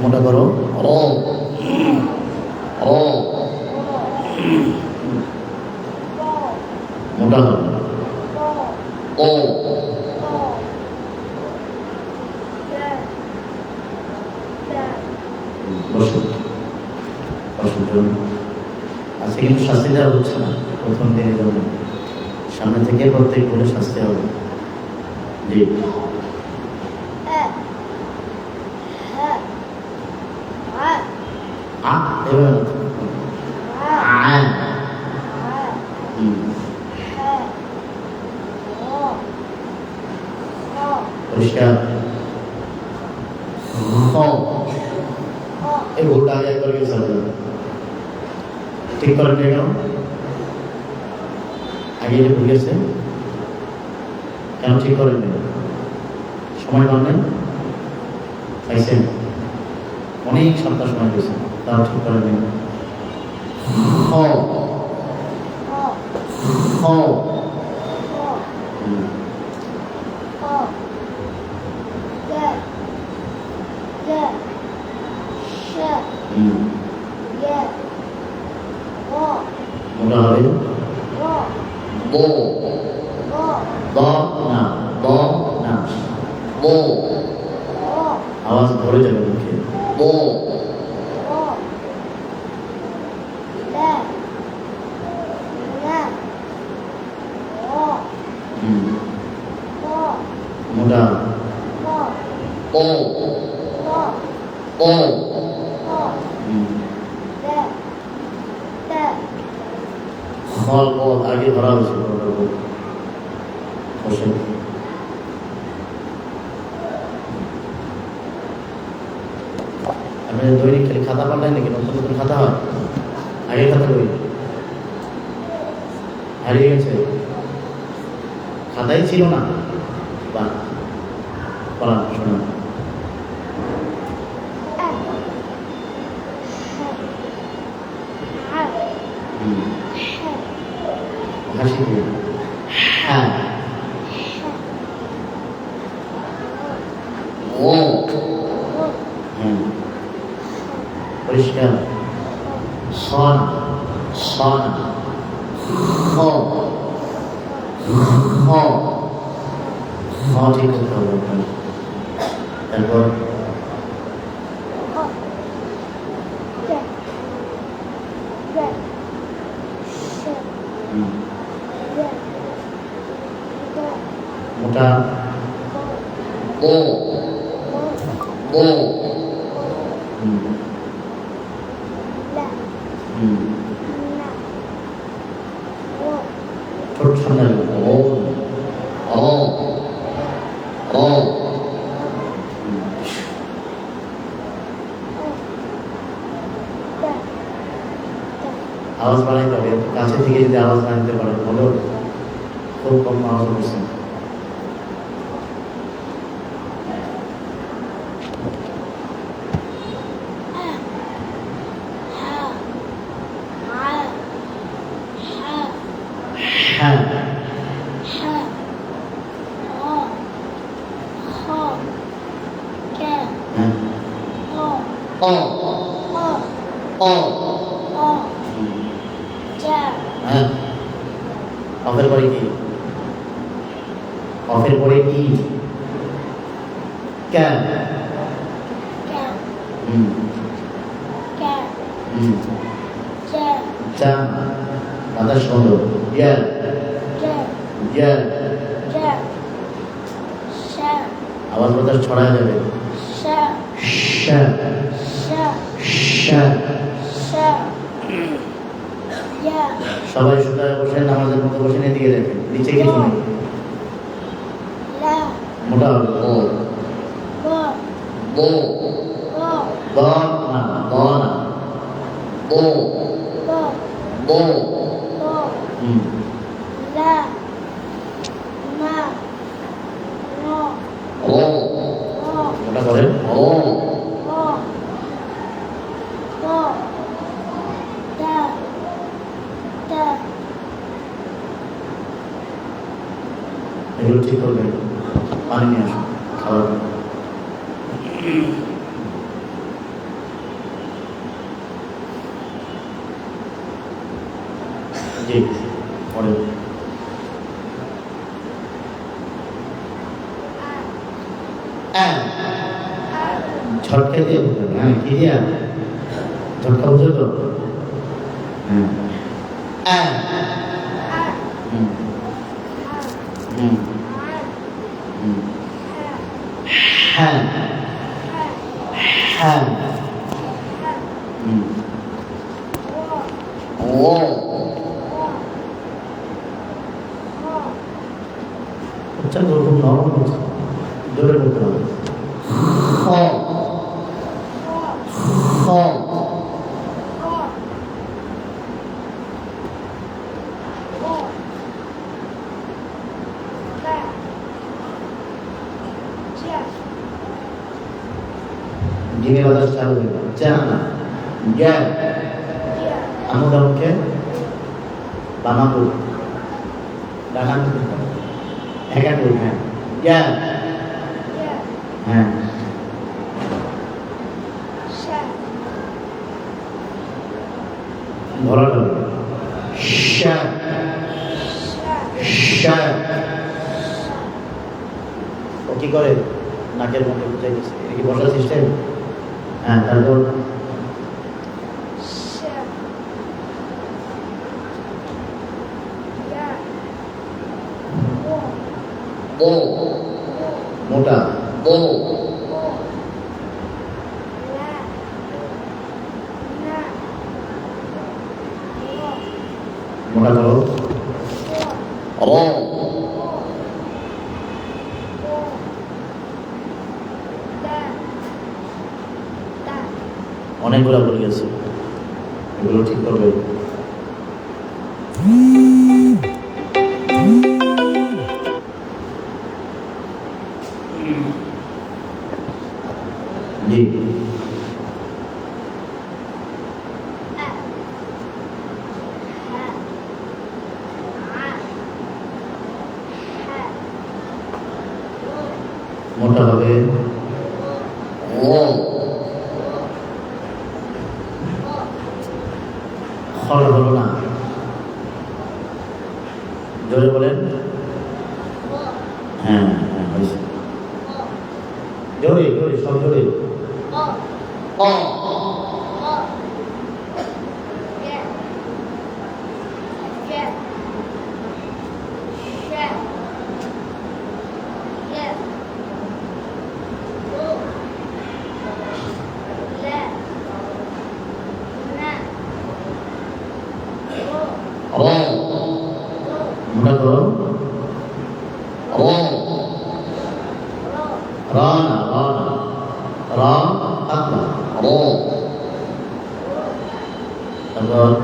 মোটা করো মোটা ও আজকে কিন্তু শাস্তি দেওয়া হচ্ছে না, প্রথম জন্য সামনে থেকে প্রত্যেক বলে শাস্তি হবে 네. 아, 그, 아, 음, 보시죠. 어, 이 몰라야 걸려서. 뒷걸음이요? 아기를 모르겠어요? কেন ঠিক করেন সময় পান নাই? পাইছেন? অনেক সপ্তাহ সময় পেয়েছেন তাও ঠিক করেন নি হ হ 나와서 바로 적어볼게요. 오. 음. 뭐다? 오. 오. 헐, 뭐, 뭐? 뭐? 뭐? 나기 바라면서 그러고. খালি খাতা পাল্টায় নাকি নতুন নতুন খাতা হয় আগে খাতা কই হারিয়ে গেছে খাতাই ছিল না বা পড়ান শোনান হুম। হাসি দিয়ে হ্যাঁ ও হুম পরিষ্কার সন সন হ হ হ ঠিক করতে হবে আপনার তারপর রাখো। ও ও ও আওয়াজ বাড়াইতে হবে কাছে থেকে যদি আওয়াজ বাড়াইতে পারেন ভালো খুব কম আওয়াজ করছে ও হুম, হ্যাঁ। অফের পরে কি? অফের পরে কি? ক্যান হুম। হুম। চা বাতাস সুন্দর ইয়ার ইয়ার আওয়াজ বাতাস ছড়া যাবে শ্যা শ্যা সবাই সুতায় বসে নামাজের মতো বসে এদিকে দেখেন নিচে কিছু নেই। মোটা ও। বো। দ না দ না। বো। বো। হুম ও মোটা করেন ও এগুলো ঠিক করবেন। পানি নিয়ে আসুন, খাবার। জি, পরে। ঝটকা দিয়ে বলতে হ্যাঁ কি দিয়া ঝটকা বুঝো তো হ্যাঁ। 한, 한, 음. 오. 어쩌고 너무 জিমে বাজার চালু হয়ে গেল যা না ja আমুদা মুখে বামাকুল ডাকান হ্যাঁ ja হ্যাঁ ও কি করে নাকের মধ্যে বুঝাই দিচ্ছে এটা কি বসার system Nah, tentu oh, muda. O muda dulu oh. অনেকগুলো ভুল গেছে এগুলো ঠিক করবে। মোটা হবে। 有嘞有嘞，双有嘞。哦哦。 한번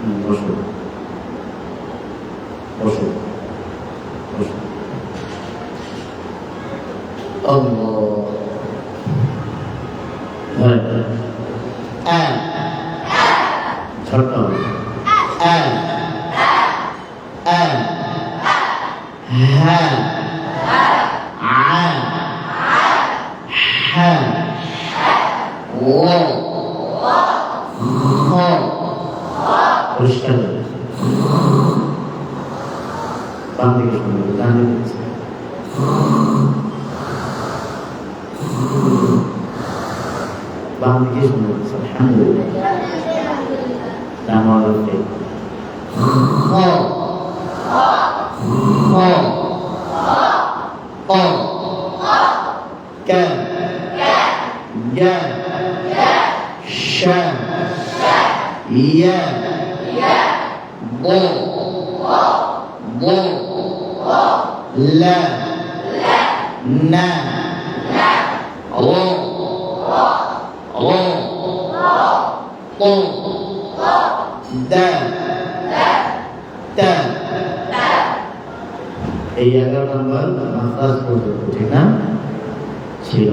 음, 멋있어. 멋있어. 멋있어. 음, 뭐. 네. 아. الله পরিষ্কার হবে বাম দিকে শুনবে ডান দিকে বাম দিকে শুনবে আলহামদুলিল্লাহ ডান ওয়ালাকে kho Na ro ro to da da এই এগারো নম্বর মাদ্রাস পর্যন্ত ঠিক না ছিল